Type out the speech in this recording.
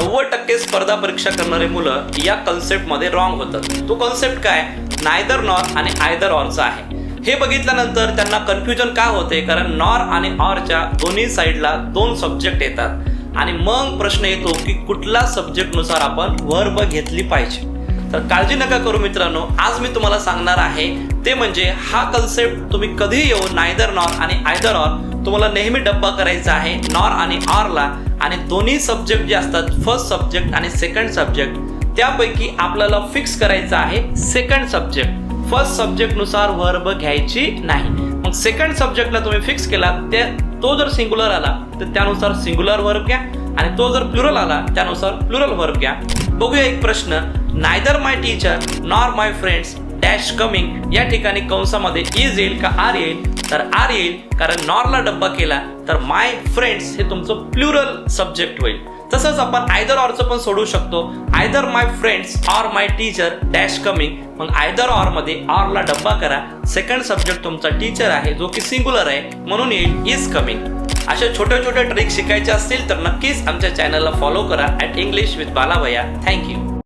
नव्वद टक्के स्पर्धा परीक्षा करणारे मुलं या कन्सेप्टमध्ये रॉंग होतात. तो कन्सेप्ट काय? नायदर नॉर आणि आयदर ऑरचा आहे. हे बघितल्यानंतर त्यांना कन्फ्युजन का होते? कारण नॉर आणि ऑरच्या दोन्ही साईडला दोन सब्जेक्ट येतात. आणि मग प्रश्न येतो की कुठला सब्जेक्टनुसार आपण वर्ब घेतली पाहिजे. तर काळजी नका करू मित्रांनो. आज मी तुम्हाला सांगणार आहे ते म्हणजे हा कन्सेप्ट तुम्ही कधी येऊ नायदर नॉर आणि आयदर ऑर तुम्हाला नेहमी डब्बा करायचा आहे नॉर आणि ऑरला आणि दोन्ही सब्जेक्ट जे असतात फर्स्ट सब्जेक्ट आणि सेकंड सब्जेक्ट त्यापैकी आपल्याला फिक्स करायचं आहे सेकंड सब्जेक्ट फर्स्ट सब्जेक्टनुसार वर्ब घ्यायची नाही. मग सेकंड सब्जेक्टला तुम्ही फिक्स केला त्या तो जर सिंग्युलर आला तर त्यानुसार सिंग्युलर वर्ब घ्या. आणि तो जर प्लुरल आला त्यानुसार प्लुरल वर्ब घ्या. बघूया एक प्रश्न. Neither my teacher nor my friends dash coming या ठिकाणी कंसामध्ये इज येईल का आर येईल? तर आर येईल कारण नॉरला डब्बा केला तर माय फ्रेंड्स हे तुमचं प्लुरल सब्जेक्ट होईल. तसंच आपण आयदर ऑरचं पण सोडू शकतो. Either my friends or my teacher dash coming. मग आयदर ऑरमध्ये ऑरला डब्बा करा. सेकंड सब्जेक्ट तुमचा टीचर आहे जो की सिंग्युलर आहे म्हणून येईल इज कमिंग. अशा छोट्या छोट्या ट्रिक शिकायच्या असतील तर नक्कीच आमच्या चॅनलला फॉलो करा. At English with Balabhaya. Thank you